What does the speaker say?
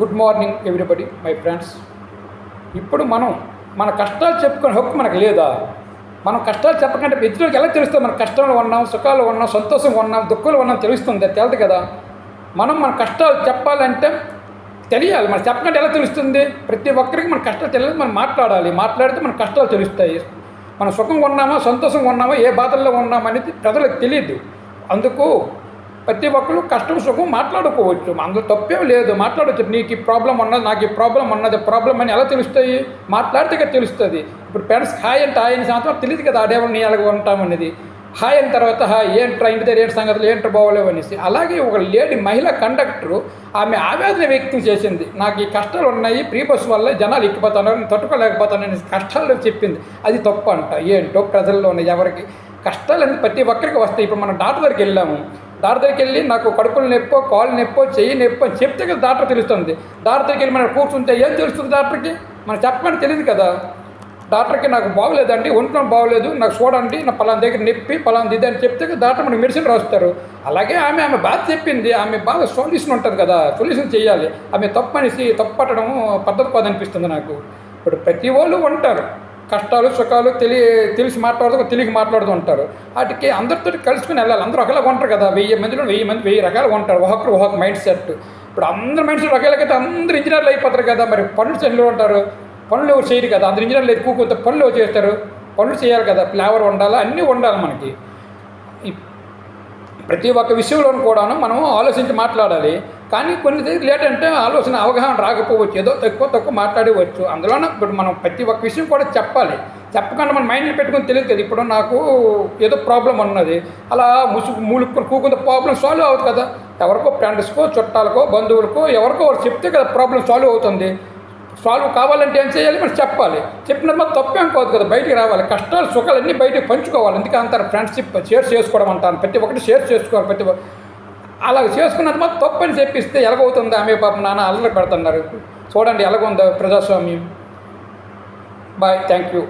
Good morning everybody my friends ఇప్పుడు మనం మన కష్టాలు చెప్పుకునే హక్కు మనకు లేదా? మనం కష్టాలు చెప్పకంటే ఎదుటికి ఎలా తెలుస్తుంది? మన కష్టంలో ఉన్నాం సుఖాలు ఉన్నాం సంతోషంగా ఉన్నాం దుఃఖంలో ఉన్నాం తెలుస్తుంది తెలియదు కదా? మనం మన కష్టాలు చెప్పాలంటే తెలియాలి. మనం చెప్పకంటే ఎలా తెలుస్తుంది? ప్రతి ఒక్కరికి మన కష్టాలు తెలియదు. మనం మాట్లాడాలి. మాట్లాడితే మన కష్టాలు తెలుస్తాయి. మనం సుఖంగా ఉన్నామా సంతోషంగా ఉన్నామా ఏ బాధల్లో ఉన్నామా అనేది ప్రజలకు తెలియదు. అందుకు ప్రతి ఒక్కరు కష్టం సుఖం మాట్లాడుకోవచ్చు. అందులో తప్పేం లేదు. మాట్లాడవచ్చు నీకు ఈ ప్రాబ్లం ఉన్నది నాకు ఈ ప్రాబ్లం ఉన్నది ప్రాబ్లం అని ఎలా తెలుస్తాయి? మాట్లాడితే తెలుస్తుంది. ఇప్పుడు పేరెంట్స్ హాయ్ అంటే ఆయన సాయంత్రం తెలియదు కదా ఆడేవాళ్ళు నీ ఎలాగ ఉంటామనేది హాయ్ అయిన తర్వాత ఏంట్రా ఇంటి దగ్గర ఏంటి సంగతులు? ఏంట్రా బాగోలేవు అనేసి. అలాగే ఒక లేడీ మహిళ కండక్టరు ఆమె ఆవేదన వ్యక్తం చేసింది. నాకు ఈ కష్టాలు ఉన్నాయి ప్రీ బస్సు వల్ల జనాలు ఎక్కిపోతాను తట్టుకోలేకపోతాను అనేసి కష్టాలు చెప్పింది. అది తప్పు అంట. ఏంటో ప్రజల్లో ఉన్న ఎవరికి కష్టాలు అనేది ప్రతి ఒక్కరికి వస్తాయి. ఇప్పుడు మనం డాక్టర్ దగ్గరికి వెళ్ళాము. డాక్టర్ దగ్గరికి వెళ్ళి నాకు కడుపులు నొప్పో కాళ్ళు నొప్పో చెయ్యి నొప్పో అని చెప్తే కదా డాక్టర్ తెలుస్తుంది. డాక్టర్ దగ్గరికి వెళ్ళి మనం కూర్చుంటే ఏం తెలుస్తుంది డాక్టర్కి? మనం చెప్పమని తెలియదు కదా. డాక్టర్కి నాకు బాగలేదండి ఒంట్లో బాగోలేదు నాకు చూడండి నా పలానా దగ్గర నొప్పి పలానా ఇది అని చెప్తే డాక్టర్ మనకి మెడిసిన్ రాస్తారు. అలాగే ఆమె ఆమె బాధ చెప్పింది ఆమె బాగా సొల్యూషన్ ఉంటుంది కదా సొల్యూషన్ చేయాలి. ఆమె తప్పనేసి తప్పట్టడం పద్ధతి కాదనిపిస్తుంది నాకు. ఇప్పుడు ప్రతి వాళ్ళు ఉంటారు. కష్టాలు సుఖాలు తెలి తెలిసి మాట్లాడుతూ తెలియక మాట్లాడుతూ ఉంటారు. వాటికి అందరితో కలుసుకుని వెళ్ళాలి. అందరూ ఒకలాగా ఉంటారు కదా వెయ్యి మందిలో వెయ్యి మంది వెయ్యి రకాలు ఉంటారు. ఒకరు ఒక్కొక్క మైండ్ సెట్. ఇప్పుడు అందరు మైండ్ సెట్ ఒకేలాగైతే అందరూ ఇంజనీర్లు అయిపోతారు కదా మరి పండు చెల్లు ఉంటారు. పనులు ఎవరు చేయరు కదా. అందరు ఇంజనీర్లు ఎక్కువ కొంత పనులు ఎవరు చేస్తారు? పనులు చేయాలి కదా. ఫ్లేవర్ ఉండాలి అన్నీ ఉండాలి మనకి. ప్రతి ఒక్క విషయంలోనూ కూడాను మనం ఆలోచించి మాట్లాడాలి. కానీ కొన్ని లేటంటే లేట్ అంటే ఆలోచన అవగాహన రాకపోవచ్చు. ఏదో తక్కువ తక్కువ మాట్లాడవచ్చు. అందులోనే ఇప్పుడు మనం ప్రతి ఒక్క విషయం కూడా చెప్పాలి. చెప్పకుండా మన మైండ్లో పెట్టుకొని తెలియదు కదా. ఇప్పుడు నాకు ఏదో ప్రాబ్లం ఉన్నది అలా ముసుగు మూలుక్కుని కూకుంటే ప్రాబ్లం సాల్వ్ అవుతుంది కదా. ఎవరికో ఫ్రెండ్స్కో చుట్టాలకో బంధువులకో ఎవరికో ఒకరు చెప్తే కదా ప్రాబ్లం సాల్వ్ అవుతుంది. సాల్వ్ కావాలంటే ఏం చేయాలి? మనం చెప్పాలి. చెప్పినది మాత్రం తప్పేం కాదు కదా బయటికి రావాలి. కష్టాలు సుఖాలన్నీ బయటకు పంచుకోవాలి. ఎందుకంటే అంటారు ఫ్రెండ్షిప్ షేర్ చేసుకోవడం అంటారు ప్రతి ఒక్కటి షేర్ చేసుకోవాలి. ప్రతి అలా చేసుకున్నది తప్పని చెప్పిస్తే ఎలాగవుతుంది? ఆమె పాపం నాన్న అల్లరి పెడుతున్నారు. చూడండి ఎలాగుందో ప్రజాస్వామ్యం. Bye thank you